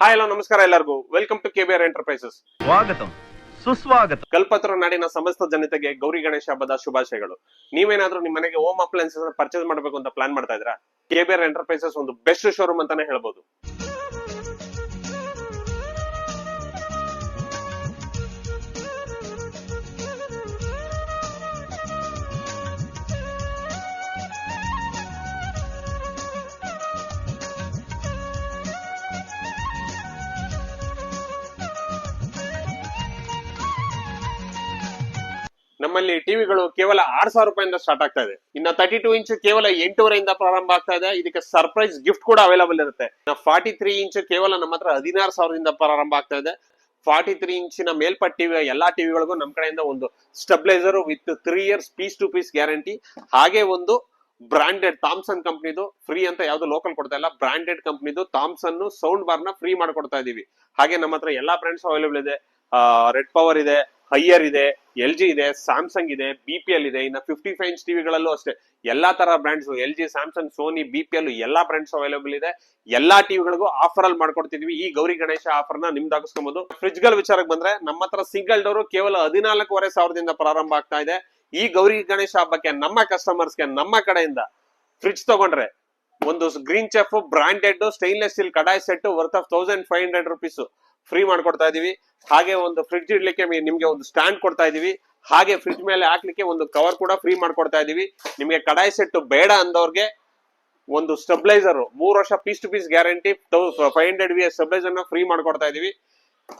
Hi hello ನಮಸ್ಕಾರ ಎಲ್ಲರಿಗೂ. Welcome to KBR enterprises ಸ್ವಾಗತ. ಸುಸ್ವಾಗತ. ಕಲ್ಪತ್ರ ನಾಡಿನ ಸಮಸ್ತ ಜನತೆಗೆ ಗೌರಿ ಗಣೇಶ ಹಬ್ಬದ ಶುಭಾಶಯಗಳು. ನೀವೇನಾದ್ರೂ ನಿಮ್ಮ ಮನೆಗೆ ಹೋಮ್ ಅಪ್ಲಯನ್ಸಸ್ ಪರ್ಚೇಸ್ ಮಾಡಬೇಕು ಅಂತ ಪ್ಲಾನ್ ಮಾಡ್ತಾ ಇದ್ರಾ ಕೆಬಿಆರ್ ಎಂಟರ್ಪ್ರೈಸಸ್ ಒಂದು ಬೆಸ್ಟ್ ಶೋರೂಮ್ ಅಂತಾನೆ ಹೇಳ್ಬೋದು. ನಮ್ಮಲ್ಲಿ ಟಿವಿಗಳು ಕೇವಲ ಆರ್ ಸಾವಿರ ರೂಪಾಯಿಂದ ಸ್ಟಾರ್ಟ್ ಆಗ್ತಾ ಇದೆ. ಇನ್ನ ತರ್ಟಿ ಟೂ ಇಂಚ್ ಕೇವಲ ಎಂಟೂವರೆಯಿಂದ ಪ್ರಾರಂಭ ಆಗ್ತಾ ಇದೆ. ಇದಕ್ಕೆ ಸರ್ಪ್ರೈಸ್ ಗಿಫ್ಟ್ ಕೂಡ ಅವೈಲಬಲ್ ಇರುತ್ತೆ. ಫಾರ್ಟಿ ತ್ರೀ ಇಂಚ್ ಕೇವಲ ನಮ್ಮ ಹತ್ರ ಹದಿನಾರು ಸಾವಿರದಿಂದ ಪ್ರಾರಂಭ ಆಗ್ತಾ ಇದೆ. ಫಾರ್ಟಿ ತ್ರೀ ಇಂಚಿನ ಮೇಲ್ಪಟ್ಟ ಟಿವಿ ಎಲ್ಲಾ ಟಿವಿಗಳಿಗೂ ನಮ್ಮ ಕಡೆಯಿಂದ ಒಂದು stabiliser with three years piece to piece guarantee ಹಾಗೆ ಒಂದು ಬ್ರಾಂಡೆಡ್ ಥಾಮ್ಸನ್ ಕಂಪ್ನಿದು ಫ್ರೀ ಅಂತ ಯಾವ್ದು ಲೋಕಲ್ ಕೊಡ್ತಾ ಇಲ್ಲ. ಬ್ರಾಂಡೆಡ್ ಕಂಪ್ನಿದು ಥಾಮ್ಸನ್ ಸೌಂಡ್ ಬಾರ್ನ ಫ್ರೀ ಮಾಡ್ಕೊಡ್ತಾ ಇದೀವಿ. ಹಾಗೆ ನಮ್ಮ ಹತ್ರ ಎಲ್ಲಾ ಬ್ರಾಂಡ್ಸ್ ಅವೈಲೇಬಲ್ ಇದೆ. ರೆಡ್ ಪವರ್ ಇದೆ. ಹೈಯರ್ ಇದೆ ಎಲ್ ಜಿ ಇದೆ ಸ್ಯಾಮ್ಸಂಗ್ ಇದೆ ಬಿ ಪಿ ಎಲ್ ಇದೆ, ಇನ್ನು ಫಿಫ್ಟಿ ಫೈವ್ ಇಂಚ್ ಟಿವಿಗಳಲ್ಲೂ ಅಷ್ಟೇ. ಎಲ್ಲಾ ತರ brands L G Samsung Sony B P L ಎಲ್ಲಾ ಬ್ರಾಂಡ್ಸ್ ಅವೈಲೇಬಲ್ ಇದೆ. ಎಲ್ಲಾ ಟಿವಿಗಳಿಗೂ ಆಫರ್ ಅಲ್ಲಿ ಮಾಡ್ಕೊಡ್ತಿದ್ವಿ. ಈ ಗೌರಿ ಗಣೇಶ ಆಫರ್ನ ನಿಮ್ದಾಗಿಸ್ಕೊಬಹುದು ಫ್ರಿಜ್ಗಳ ವಿಚಾರಕ್ಕೆ ಬಂದ್ರೆ, ನಮ್ಮ ಹತ್ರ ಸಿಂಗಲ್ ಡೋರ್ ಕೇವಲ ಹದಿನಾಲ್ಕೂವರೆ ಸಾವಿರದಿಂದ ಪ್ರಾರಂಭ ಆಗ್ತಾ ಇದೆ. ಈ ಗೌರಿ ಗಣೇಶ ಹಬ್ಬಕ್ಕೆ, ನಮ್ಮ ಕಸ್ಟಮರ್ಸ್ಗೆ ನಮ್ಮ ಕಡೆಯಿಂದ ಫ್ರಿಜ್ ತಗೊಂಡ್ರೆ, ಒಂದು green chef branded stainless steel kadai set worth of thousand five hundred rupees free ಮಾಡ್ಕೊಡ್ತಾ ಇದೀವಿ. ಹಾಗೆ ಒಂದು ಫ್ರಿಡ್ಜ್ ಇಡ್ಲಿಕ್ಕೆ ನಿಮ್ಗೆ ಒಂದು ಸ್ಟ್ಯಾಂಡ್ ಕೊಡ್ತಾ ಇದೀವಿ. ಹಾಗೆ ಫ್ರಿಡ್ಜ್ ಮೇಲೆ ಹಾಕ್ಲಿಕ್ಕೆ ಒಂದು ಕವರ್ ಕೂಡ ಫ್ರೀ ಮಾಡ್ಕೊಡ್ತಾ ಇದೀವಿ. ನಿಮ್ಗೆ ಕಡಾಯಿ ಸೆಟ್ ಬೇಡ ಅಂದವ್ರಿಗೆ ಒಂದು ಸ್ಟೆಬ್ಲೈಸರ್ ಮೂರು ವರ್ಷ piece to piece guarantee five hundred V ಸ್ಟೆಬ್ಲೈಸರ್ನ free ಮಾಡ್ಕೊಡ್ತಾ ಇದೀವಿ.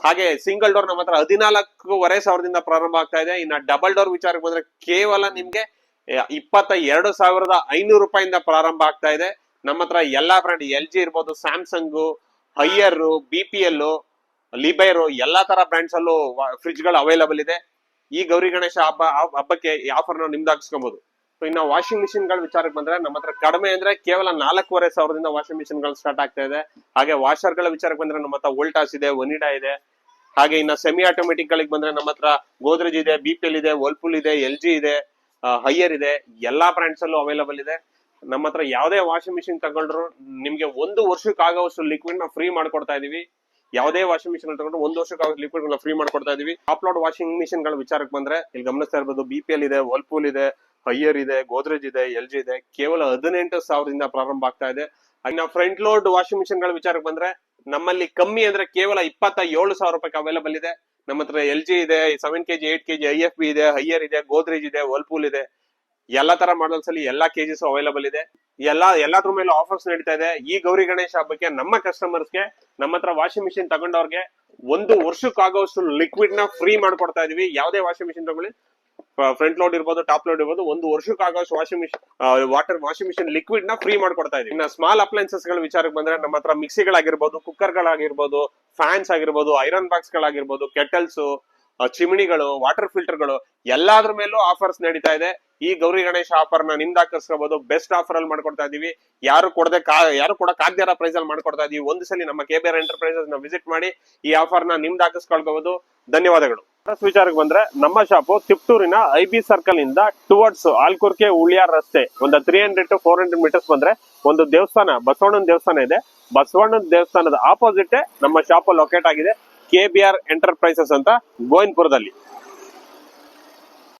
ಹಾಗೆ ಸಿಂಗಲ್ ಡೋರ್ ನಮ್ಮ ಹತ್ರ ಹದಿನಾಲ್ಕೂವರೆ ಸಾವಿರದಿಂದ ಪ್ರಾರಂಭ ಆಗ್ತಾ ಇದೆ. ಇನ್ನ ಡಬಲ್ ಡೋರ್ ವಿಚಾರಕ್ಕೆ ಬಂದ್ರೆ ಕೇವಲ ನಿಮ್ಗೆ ಇಪ್ಪತ್ತ ಎರಡು ಸಾವಿರದ ಐನೂರು ರೂಪಾಯಿಂದ ಪ್ರಾರಂಭ ಆಗ್ತಾ ಇದೆ. ನಮ್ಮ ಹತ್ರ ಎಲ್ಲಾ ಬ್ರ್ಯಾಂಡ್ ಎಲ್ ಜಿ ಇರ್ಬೋದು Samsung Haier B P L ಲಿಬೈರು ಎಲ್ಲಾ ತರ ಬ್ರ್ಯಾಂಡ್ಸ್ ಅಲ್ಲೂ ಫ್ರಿಜ್ಗಳು ಅವೈಲಬಲ್ ಇದೆ. ಈ ಗೌರಿ ಗಣೇಶ ಹಬ್ಬ ಹಬ್ಬಕ್ಕೆ ಈ ಆಫರ್ನ ನಿಮ್ದು ಹಾಕ್ಸ್ಕೊಬಹುದು ಇನ್ನ ವಾಷಿಂಗ್ ಮಿಷಿನ್ಗಳ ವಿಚಾರಕ್ಕೆ ಬಂದ್ರೆ ನಮ್ಮ ಹತ್ರ ಕಡಿಮೆ ಅಂದ್ರೆ ಕೇವಲ ನಾಲ್ಕೂವರೆ ಸಾವಿರದಿಂದ ವಾಷಿಂಗ್ ಮಿಷಿನ್ಗಳು ಸ್ಟಾರ್ಟ್ ಆಗ್ತಾ ಇದೆ. ಹಾಗೆ ವಾಷರ್ಗಳ ವಿಚಾರಕ್ಕೆ ಬಂದ್ರೆ ನಮ್ಮ ಹತ್ರ ವೋಲ್ಟಾಸ್ ಇದೆ ಒನಿಡಾ ಇದೆ. ಹಾಗೆ ಇನ್ನ ಸೆಮಿ ಆಟೋಮೆಟಿಕ್ ಗಳಿಗೆ ಬಂದ್ರೆ ನಮ್ಮ ಹತ್ರ ಗೋದ್ರೇಜ್ ಇದೆ ಬಿ ಪಿ ಎಲ್ ಇದೆ ವರ್ಲ್ಪೂಲ್ ಇದೆ ಎಲ್ ಜಿ ಇದೆ ಹೈಯರ್ ಇದೆ. ಎಲ್ಲಾ ಬ್ರ್ಯಾಂಡ್ಸ್ ಅಲ್ಲೂ ಅವೈಲಬಲ್ ಇದೆ. ನಮ್ಮ ಹತ್ರ ಯಾವುದೇ ವಾಷಿಂಗ್ ಮಿಷಿನ್ ತಗೊಂಡ್ರು ನಿಮ್ಗೆ ಒಂದು ವರ್ಷಕ್ಕೆ ಆಗೋವಷ್ಟು ಲಿಕ್ವಿಡ್ನ ಫ್ರೀ ಮಾಡ್ಕೊಡ್ತಾ ಇದೀವಿ. ಯಾವುದೇ ವಾಷಿಂಗ್ ಮಿಷಿನ್ ತಗೊಂಡು ಒಂದು ವರ್ಷಕ್ಕೆ ಆಗೋ ಲಿಕ್ವಿಡ್ ಗಳನ್ನ ಫ್ರೀ ಮಾಡ್ಕೊಡ್ತಾ ಇದೀವಿ. ಅಪ್ಲೋಡ್ ವಾಷಿಂಗ್ ಮಿಷಿನ್ಗಳ ವಿಚಾರಕ್ಕೆ ಬಂದ್ರೆ ಇಲ್ಲಿ ಗಮನಿಸ್ತಾ ಇರ್ಬೋದು ಬಿ ಪಿ ಎಲ್ ಇದೆ ವರ್ಲ್ಪೂಲ್ ಇದೆ ಹೈಯರ್ ಇದೆ ಗೋದ್ರೇಜ್ ಇದೆ ಎಲ್ ಜಿ ಇದೆ. ಕೇವಲ ಹದಿನೆಂಟು ಸಾವಿರದಿಂದ ಪ್ರಾರಂಭ ಆಗ್ತಾ ಇದೆ. ಇನ್ನ ಫ್ರಂಟ್ ಲೋಡ್ ವಾಷಿಂಗ್ ಮಿಷಿನ್ಗಳ ವಿಚಾರಕ್ಕೆ ಬಂದ್ರೆ ನಮ್ಮಲ್ಲಿ ಕಮ್ಮಿ ಅಂದ್ರೆ ಕೇವಲ ಇಪ್ಪತ್ತ ಏಳು ಸಾವಿರ ರೂಪಾಯಿ ಅವೈಲಬಲ್ ಇದೆ. ನಮ್ಮ ಹತ್ರ ಎಲ್ ಜಿ ಇದೆ seven KG eight KG I F B ಇದೆ ಹೈಯರ್ ಇದೆ ಗೋದ್ರೇಜ್ ಇದೆ ವರ್ಲ್ಪೂಲ್ ಇದೆ. ಎಲ್ಲಾ ತರ ಮಾಡಲ್ಸ್ ಅಲ್ಲಿ ಎಲ್ಲಾ ಕೆಜಿಸ್ ಅವೈಲಬಲ್ ಇದೆ. ಎಲ್ಲಾ, ಎಲ್ಲಾದ್ರ ಮೇಲೆ ಆಫರ್ಸ್ ನಡೀತಾ ಇದೆ. ಈ ಗೌರಿ ಗಣೇಶ ಹಬ್ಬಕ್ಕೆ ನಮ್ಮ ಕಸ್ಟಮರ್ಸ್ಗೆ ನಮ್ಮ ಹತ್ರ ವಾಷಿಂಗ್ ಮಿಷಿನ್ ತಗೊಂಡವ್ರಿಗೆ ಒಂದು ವರ್ಷಕ್ಕಾಗೋಷ್ಟು ಲಿಕ್ವಿಡ್ನ ಫ್ರೀ ಮಾಡ್ಕೊಡ್ತಾ ಇದೀವಿ. ಯಾವುದೇ ವಾಷಿಂಗ್ ಮಿಷಿನ್ ತಗೊಳ್ಳಿ. ಫ್ರಂಟ್ ಲೋಡ್ ಇರ್ಬೋದು ಟಾಪ್ ಲೋಡ್ ಇರ್ಬೋದು, ಒಂದು ವರ್ಷಕ್ಕಾಗೋಷ್ಟು washing machine water washing machine ಲಿಕ್ವಿಡ್ನ free ಮಾಡ್ಕೊಡ್ತಾ ಇದೀವಿ. ಇನ್ನ ಸ್ಮಾಲ್ ಅಪ್ಲೈನ್ಸಸ್ಗಳ ವಿಚಾರಕ್ಕೆ ಬಂದ್ರೆ ನಮ್ಮ ಹತ್ರ ಮಿಕ್ಸಿಗಳಾಗಿರ್ಬೋದು ಕುಕ್ಕರ್ ಗಳಾಗಿರ್ಬೋದು ಫ್ಯಾನ್ಸ್ ಆಗಿರ್ಬೋದು ಐರನ್ ಬಾಕ್ಸ್ ಗಳಾಗಿರ್ಬೋದು ಕೆಟಲ್ಸ್ ಚಿಮಿಣಿಗಳು ವಾಟರ್ ಫಿಲ್ಟರ್ಗಳು ಎಲ್ಲಾದ್ರ ಮೇಲೂ ಆಫರ್ಸ್ ನಡೀತಾ ಇದೆ. ಈ ಗೌರಿ ಗಣೇಶ ಆಫರ್ನ ನಿಮ್ದು ಹಾಕಿಸ್ಕೋಬಹುದು ಬೆಸ್ಟ್ ಆಫರ್ ಅಲ್ಲಿ ಮಾಡ್ಕೊಡ್ತಾ ಇದೀವಿ. ಯಾರು ಕೊಡದೆ ಯಾರು ಕೂಡ ಇರೋ ಪ್ರೈಸ್ ಅಲ್ಲಿ ಮಾಡ್ಕೊಡ್ತಾ ಇದೀವಿ. ಒಂದು ಸಲ ನಮ್ಮ ಕೆಬಿಆರ್ ಎಂಟರ್ಪ್ರೈಸಸ್ನ ವಿಸಿಟ್ ಮಾಡಿ ಈ ಆಫರ್ನ ನಿಮ್ದು ಹಾಕಿಸ್ಕೊಳ್ಬಹುದು ಧನ್ಯವಾದಗಳು. ವಿಚಾರಕ್ಕೆ ಬಂದ್ರೆ, ನಮ್ಮ ಶಾಪು ತಿಪ್ಟೂರಿನ ಐ ಬಿ ಸರ್ಕಲ್ ಇಂದ ಟುವರ್ಡ್ಸ್ ಆಲ್ಕುರ್ಕೆ ಉಳಿಯಾರ್ ರಸ್ತೆ, ಒಂದು three hundred to four hundred metres ಬಂದ್ರೆ ಒಂದು ದೇವಸ್ಥಾನ, ಬಸವಣ್ಣನ ದೇವಸ್ಥಾನ ಇದೆ. ಬಸವಣ್ಣನ ದೇವಸ್ಥಾನದ ಆಪೋಸಿಟ್ ನಮ್ಮ ಶಾಪ್ ಲೊಕೇಟ್ ಆಗಿದೆ. ಕೆ ಬಿ ಆರ್ ಎಂಟರ್ಪ್ರೈಸಸ್ ಅಂತ ಗೋವಿಂದಪುರದಲ್ಲಿ.